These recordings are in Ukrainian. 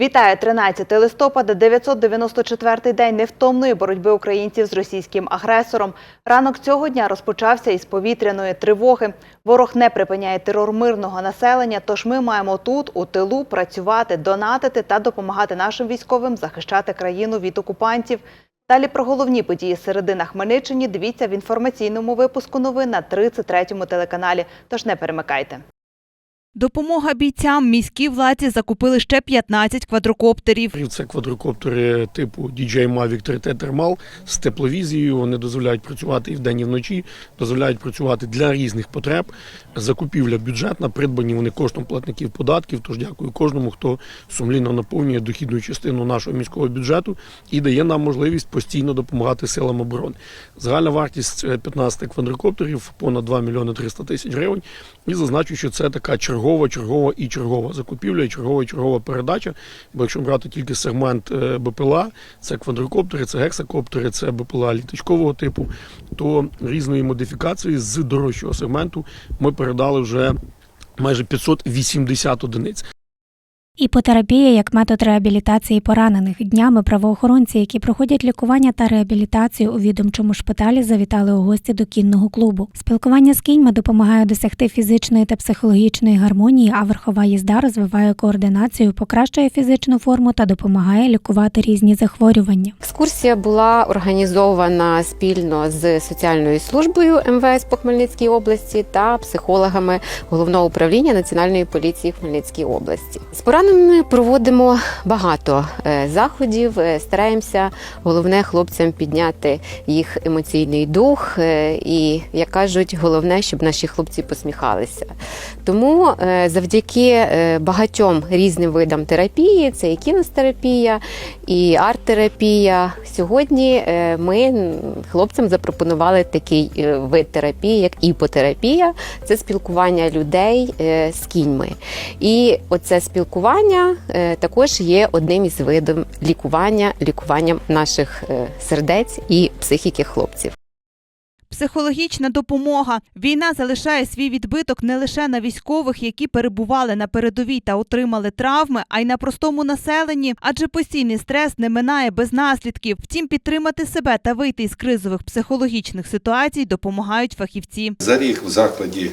Вітаю 13 листопада, 994-й день невтомної боротьби українців з російським агресором. Ранок цього дня розпочався із повітряної тривоги. Ворог не припиняє терор мирного населення, тож ми маємо тут, у тилу, працювати, донатити та допомагати нашим військовим захищати країну від окупантів. Далі про головні події середи на Хмельниччині дивіться в інформаційному випуску новин на 33-му телеканалі. Тож не перемикайте. Допомога бійцям міській владі закупили ще 15 квадрокоптерів. Це квадрокоптери типу DJI Mavic 3T Thermal з тепловізією. Вони дозволяють працювати і вдень, і вночі, дозволяють працювати для різних потреб. Закупівля бюджетна, придбані вони коштом платників податків. Тож дякую кожному, хто сумлінно наповнює дохідну частину нашого міського бюджету і дає нам можливість постійно допомагати силам оборони. Загальна вартість е, 15 квадрокоптерів понад 2 мільйони 300 тисяч гривень. І зазначу, що це така чергова, чергова і чергова закупівля, і чергова і чергова передача. Бо якщо брати тільки сегмент е, БПЛА, це квадрокоптери, це гексакоптери, це БПЛА літачкового типу, то різної модифікації з дорожчого сегменту ми передали вже майже 580 одиниць. Іпотерапія як метод реабілітації поранених. Днями правоохоронці, які проходять лікування та реабілітацію у відомчому шпиталі, завітали у гості до кінного клубу. Спілкування з кіньми допомагає досягти фізичної та психологічної гармонії, а верхова їзда розвиває координацію, покращує фізичну форму та допомагає лікувати різні захворювання. Екскурсія була організована спільно з соціальною службою МВС по Хмельницькій області та психологами головного управління Національної поліції в Хмельницькій області. З пораненими проводимо багато е, заходів. е, Стараємося головне хлопцям підняти їх емоційний дух. е, І як кажуть, головне, щоб наші хлопці посміхалися. Тому завдяки багатьом різним видам терапії, це і кіностерапія, і арт-терапія. Сьогодні ми хлопцям запропонували такий вид терапії, як іпотерапія. Це спілкування людей з кіньми. І оце спілкування е, також є одним із видів лікування, лікуванням наших е, сердець і психіки хлопців. Психологічна допомога. Війна залишає свій відбиток не лише на військових, які перебували на передовій та отримали травми, а й на простому населенні, адже постійний стрес не минає без наслідків. Втім, підтримати себе та вийти із кризових психологічних ситуацій допомагають фахівці. За рік в закладі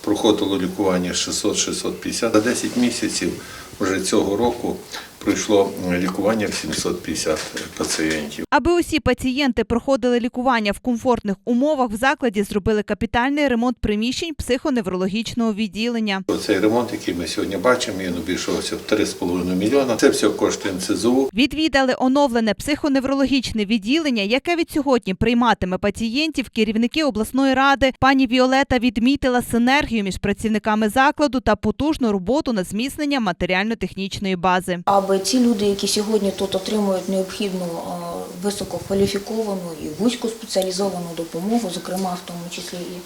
проходило лікування 600-650. За 10 місяців вже цього року пройшло лікування в 750 пацієнтів. Аби усі пацієнти проходили лікування в комфортних умовах, в закладі зробили капітальний ремонт приміщень психоневрологічного відділення. Цей ремонт, який ми сьогодні бачимо, він обійшовся в 3,5 мільйона. Це все коштує НСЗУ. Відвідали оновлене психоневрологічне відділення, яке від сьогодні прийматиме пацієнтів. Керівники обласної ради пані Віолета відмітила синергію між працівниками закладу та потужну роботу на зміцнення матеріально-технічної бази. Аби ці люди, які сьогодні тут отримують необхідну е, висококваліфіковану і вузькоспеціалізовану допомогу, зокрема в тому числі і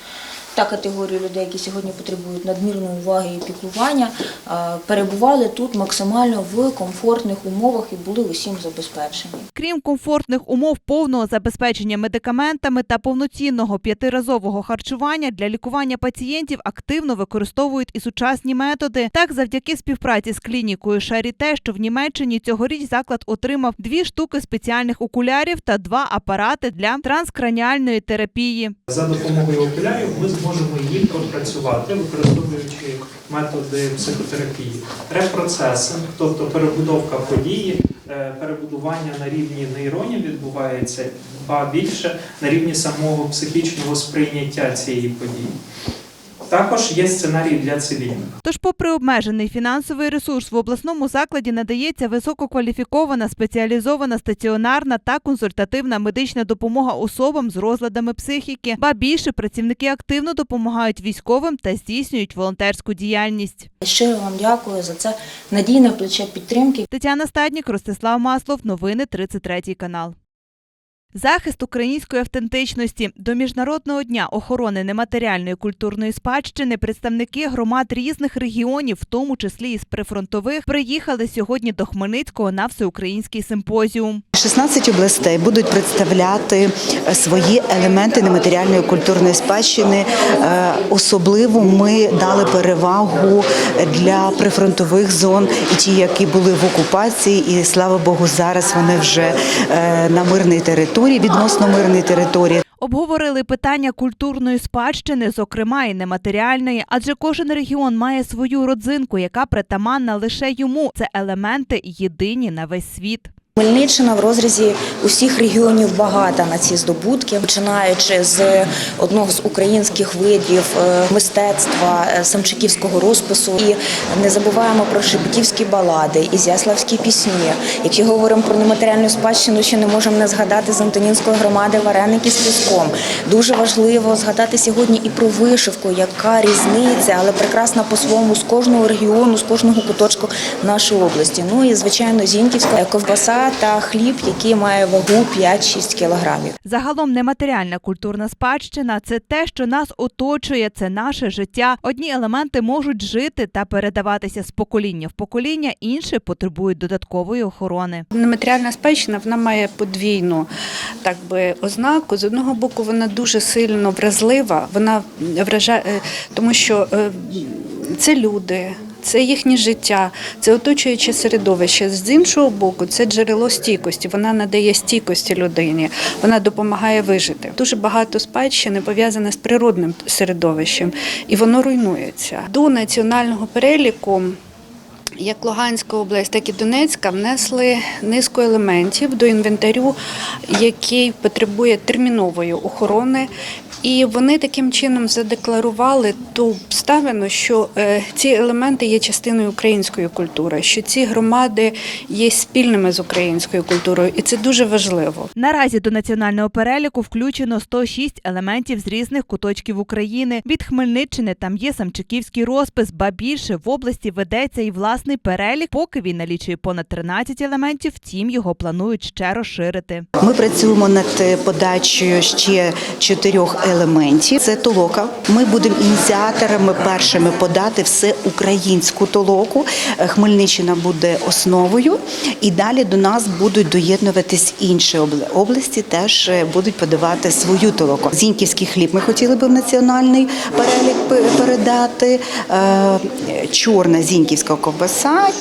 та категорія людей, які сьогодні потребують надмірної уваги і піклування, е, перебували тут максимально в комфортних умовах і були усім забезпечені. Крім комфортних умов повного забезпечення медикаментами та повноцінного п'ятиразового харчування для лікування пацієнтів активно використовують і сучасні методи. Так, завдяки співпраці з клінікою Шаріте, що в Німеччині цьогоріч заклад отримав дві штуки спеціальних окулярів та два апарати для транскраніальної терапії. За допомогою окулярів ми зможемо її пропрацювати, використовуючи методи психотерапії. Репроцесинг, тобто перебудовка події, е, перебудування на рівні нейронів відбувається, ба більше на рівні самого психічного сприйняття цієї події. Також є сценарій для цивільних. Тож, попри обмежений фінансовий ресурс, в обласному закладі надається висококваліфікована, спеціалізована стаціонарна та консультативна медична допомога особам з розладами психіки. Ба більше працівники активно допомагають військовим та здійснюють волонтерську діяльність. Щиро вам дякую за це надійне плече підтримки. Тетяна Стаднік, Ростислав Маслов. Новини 33 канал. Захист української автентичності до міжнародного дня охорони нематеріальної культурної спадщини представники громад різних регіонів, в тому числі із прифронтових, приїхали сьогодні до Хмельницького на всеукраїнський симпозіум. 16 областей будуть представляти е, свої елементи нематеріальної культурної спадщини. Е, Особливо ми дали перевагу для прифронтових зон і ті, які були в окупації, і слава Богу, зараз вони вже е, на мирній території, відносно мирній території. Обговорили питання культурної спадщини, зокрема і нематеріальної, адже кожен регіон має свою родзинку, яка притаманна лише йому. Це елементи єдині на весь світ. Хмельниччина в розрізі усіх регіонів багата на ці здобутки, починаючи з одного з українських видів е, мистецтва е, самчиківського розпису. І не забуваємо про шепетівські балади, ізяславські пісні. Якщо говоримо про нематеріальну спадщину, ще не можемо не згадати з Антонінської громади вареники з піском. Дуже важливо згадати сьогодні і про вишивку, яка різниця, але прекрасна по-своєму з кожного регіону, з кожного куточку нашої області. Ну і звичайно, зіньківська ковбаса та хліб, який має вагу 5-6 кілограмів. Загалом нематеріальна культурна спадщина це те, що нас оточує, це наше життя. Одні елементи можуть жити та передаватися з покоління в покоління, інші потребують додаткової охорони. Нематеріальна спадщина вона має подвійну так би ознаку. З одного боку, вона дуже сильно вразлива. Вона вражає, е, тому що е, це люди. Це їхнє життя, це оточуюче середовище. З іншого боку, це джерело стійкості. Вона надає стійкості людині, вона допомагає вижити. Дуже багато спадщини пов'язане з природним середовищем, і воно руйнується. До національного переліку як Луганська область, так і Донецька внесли низку елементів до інвентарю, який потребує термінової охорони. І вони таким чином задекларували ту обставину, що е, ці елементи є частиною української культури, що ці громади є спільними з українською культурою, і це дуже важливо. Наразі до національного переліку включено 106 елементів з різних куточків України. Від Хмельниччини там є самчиківський розпис, ба більше в області ведеться і власний перелік. Поки він налічує понад 13 елементів, втім його планують ще розширити. Ми працюємо над е, подачею ще чотирьох елементів. Це толока. Ми будемо ініціаторами першими подати все українську толоку. Е, Хмельниччина буде основою, і далі до нас будуть доєднуватись інші області. Теж е, будуть подавати свою толоку. Зіньківський хліб ми хотіли би в національний перелік передати. Чорна зіньківська ковбаса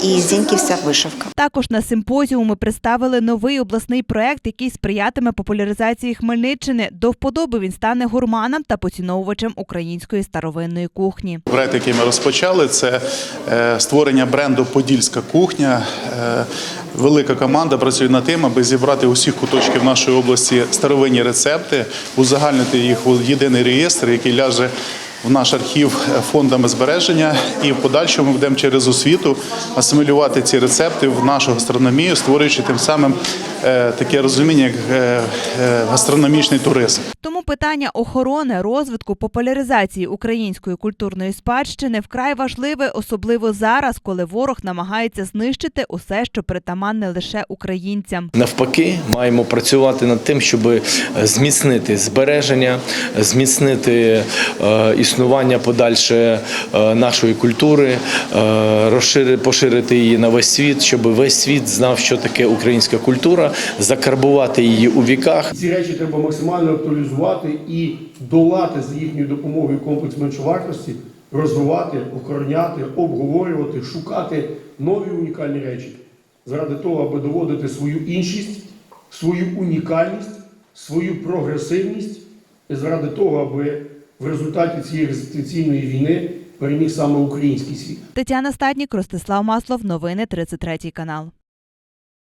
і зіньківська вишивка. Також на симпозіумі представили новий обласний проект, який сприятиме популяризації Хмельниччини. До вподоби він стане гурманам та поціновувачам української старовинної кухні. Проект, який ми розпочали, це е, створення бренду Подільська кухня. Е, Велика команда працює над тим, аби зібрати усіх куточків нашої області старовинні рецепти, узагальнити їх у єдиний реєстр, який ляже в наш архів е, фондами збереження, і в подальшому будемо через освіту асимілювати ці рецепти в нашу гастрономію, створюючи тим самим е, таке розуміння, як е, гастрономічний туризм. Питання охорони, розвитку, популяризації української культурної спадщини вкрай важливе, особливо зараз, коли ворог намагається знищити усе, що притаманне лише українцям. Навпаки, маємо працювати над тим, щоб зміцнити збереження, зміцнити е, існування подальше е, нашої культури, е, розшири, поширити її на весь світ, щоб весь світ знав, що таке українська культура, закарбувати її у віках. Ці речі треба максимально актуалізувати і долати з їхньою допомогою комплекс меншовартості, розвивати, охороняти, обговорювати, шукати нові унікальні речі заради того, аби доводити свою іншість, свою унікальність, свою прогресивність і заради того, аби в результаті цієї екзистенційної війни переміг саме український світ. Тетяна Стаднік, Ростислав Маслов, новини 33 канал.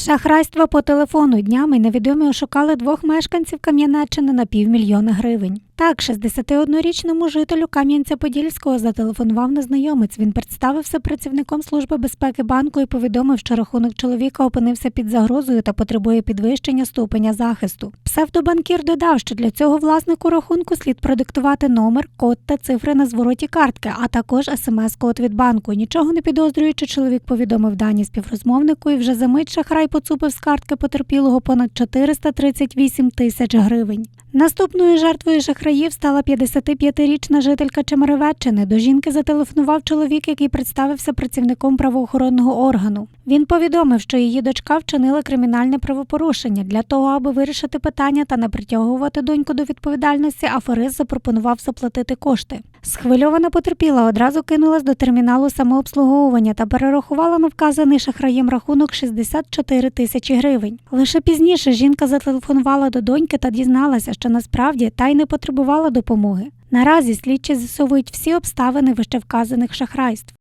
Шахрайство по телефону днями невідомі ошукали двох мешканців Кам'янеччини на півмільйона гривень. Так, 61-річному жителю Кам'янця-Подільського зателефонував незнайомець. Він представився працівником служби безпеки банку і повідомив, що рахунок чоловіка опинився під загрозою та потребує підвищення ступеня захисту. Псевдобанкір додав, що для цього власнику рахунку слід продиктувати номер, код та цифри на звороті картки, а також смс-код від банку. Нічого не підозрюючи, чоловік повідомив дані співрозмовнику і вже за мить шахрай поцупив з картки потерпілого понад 438 тисяч гривень. Наступною жертвою шахраїв стала 55-річна жителька Чемеревеччини. До жінки зателефонував чоловік, який представився працівником правоохоронного органу. Він повідомив, що її дочка вчинила кримінальне правопорушення. Для того, аби вирішити питання та не притягувати доньку до відповідальності, аферист запропонував заплатити кошти. Схвильована потерпіла одразу кинулась до терміналу самообслуговування та перерахувала на вказаний шахраєм рахунок 64 тисячі гривень. Лише пізніше жінка зателефонувала до доньки та дізналася, що насправді та й не потребувала допомоги. Наразі слідчі з'ясовують всі обставини вищевказаних шахрайств.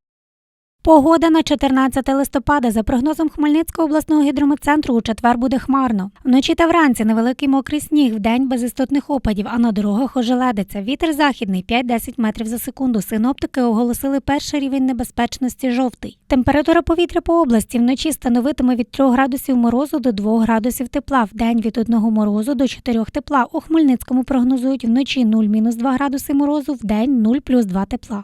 Погода на 14 листопада за прогнозом Хмельницького обласного гідрометцентру у четвер буде хмарно. Вночі та вранці невеликий мокрий сніг, вдень без істотних опадів, а на дорогах ожеледиться. Вітер західний 5-10 метрів за секунду. Синоптики оголосили перший рівень небезпечності жовтий. Температура повітря по області вночі становитиме від 3 градусів морозу до 2 градусів тепла, вдень від 1 морозу до 4 тепла. У Хмельницькому прогнозують вночі 0-2 градуси морозу, вдень 0 плюс 2 тепла.